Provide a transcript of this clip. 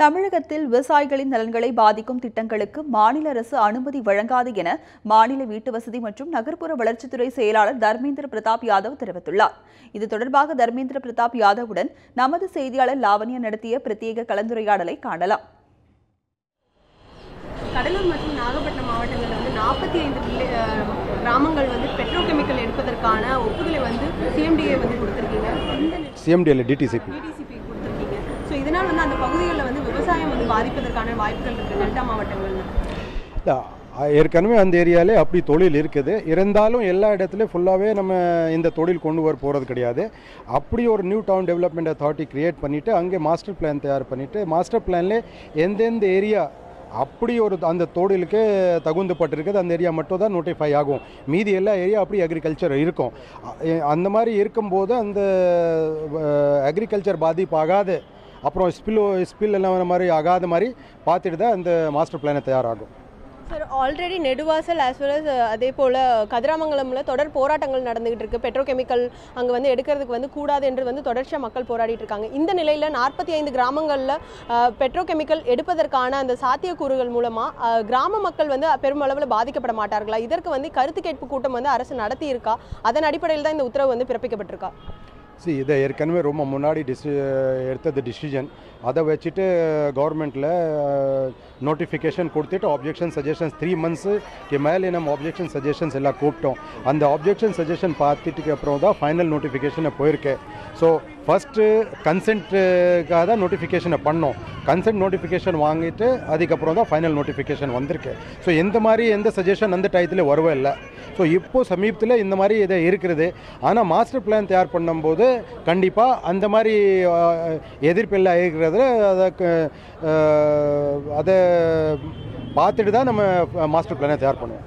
தமிழகத்தில் விவசாயிகளின் நலன்களை பாதிக்கும் திட்டங்களுக்கு மாநில அரசு அனுமதி வழங்காது என மாநில வீட்டு வசதி மற்றும் நகர்ப்புற வளர்ச்சித்துறை செயலாளர் தர்மேந்திர பிரதாப் யாதவ் தெரிவித்துள்ளார். இது தொடர்பாக தர்மேந்திர பிரதாப் யாதவுடன் நமது செய்தியாளர் லாவண்யா நடத்திய பிரத்யேக கலந்துரையாடலை காணலாம். கடலூர் மற்றும் நாகப்பட்டினம் மாவட்டங்களில் வந்து நாற்பத்தி ஐந்து கிராமங்கள் வந்து பெட்ரோகெமிக்கல் எடுப்பதற்கான ஒப்புதலை வந்து சிஎம்டிஏ வந்து கொடுத்துருக்கீங்க. இந்த சிஎம்டிஎல் டிடிசிபி ஸோ இதனால் வந்து அந்த பகுதிகளில் வந்து விவசாயம் வந்து பாதிப்பதற்கான வாய்ப்புகள் இருக்குது டெல்டா மாவட்டங்களில். ஏற்கனவே அந்த ஏரியாலே அப்படி தொழில் இருக்குது. இருந்தாலும் எல்லா இடத்துலையும் ஃபுல்லாகவே நம்ம இந்த தொழில் கொண்டு வர போகிறது கிடையாது. அப்படி ஒரு new town development authority create பண்ணிவிட்டு அங்கே மாஸ்டர் பிளான் தயார் பண்ணிவிட்டு மாஸ்டர் பிளான்லேயே எந்தெந்த ஏரியா அப்படி ஒரு அந்த தொழிலுக்கு தகுந்தப்பட்டிருக்குது அந்த ஏரியா மட்டும் தான் நோட்டிஃபை ஆகும். மீதி எல்லா ஏரியா அப்படி அக்ரிகல்ச்சர் இருக்கும். அந்த மாதிரி இருக்கும்போது அந்த அக்ரிகல்ச்சர் பாதிப்பாகாது அப்புறம் ஸ்பில் ஸ்பில் எல்லாம் வர மாதிரி ஆகாத மாதிரி பார்த்துட்டு தான் இந்த மாஸ்டர் பிளானை தயாராகும். Sir already Neduvasal as well as அதே போல் கதிராமங்கலமில் தொடர் போராட்டங்கள் நடந்துகிட்டு இருக்கு. பெட்ரோகெமிக்கல் அங்கே வந்து எடுக்கிறதுக்கு வந்து கூடாது என்று வந்து தொடர்ச்சியாக மக்கள் போராடிட்டு இருக்காங்க. இந்த நிலையில் நாற்பத்தி ஐந்து கிராமங்களில் பெட்ரோகெமிக்கல் uh, எடுப்பதற்கான அந்த சாத்தியக்கூறுகள் மூலமாக uh, கிராம மக்கள் வந்து பெருமளவில் பாதிக்கப்பட மாட்டார்களா? இதற்கு வந்து கருத்து கேட்பு கூட்டம் வந்து அரசு நடத்தி இருக்கா அதன் அடிப்படையில் தான் இந்த உத்தரவு வந்து பிறப்பிக்கப்பட்டிருக்கா? சி இதை ஏற்கனவே ரொம்ப முன்னாடி டிசி எடுத்தது டிசிஷன் அதை வச்சுட்டு கவர்மெண்ட்டில் நோட்டிஃபிகேஷன் கொடுத்துட்டு ஆப்ஜெக்ஷன் சஜஷன்ஸ் த்ரீ மந்த்ஸுக்கு மேலே நம்ம ஆப்ஜெக்ஷன் சஜஷன்ஸ் எல்லாம் கூப்பிட்டோம். அந்த ஆப்ஜெக்ஷன் சஜஷன் பார்த்துட்டுக்கு அப்புறம் தான் ஃபைனல் நோட்டிஃபிகேஷனை போயிருக்கேன் ஸோ ஃபஸ்ட்டு கன்சென்ட்டுக்காக uh, தான் நோட்டிஃபிகேஷனை பண்ணோம். கன்சென்ட் நோட்டிஃபிகேஷன் வாங்கிட்டு அதுக்கப்புறம் தான் ஃபைனல் நோட்டிஃபிகேஷன் வந்திருக்கு. ஸோ எந்த மாதிரி எந்த சஜஷன் அந்த டயத்தில் வரவே இல்லை. ஸோ இப்போது சமீபத்தில் இந்த மாதிரி இதை இருக்கிறது ஆனால் மாஸ்டர் பிளான் தயார் பண்ணும்போது கண்டிப்பாக அந்த மாதிரி அஹ், எதிர்ப்பு எல்லாம் இருக்கிறதுல அதை அதை பார்த்துட்டு தான் நம்ம மாஸ்டர் பிளானை தயார் பண்ணுவோம்.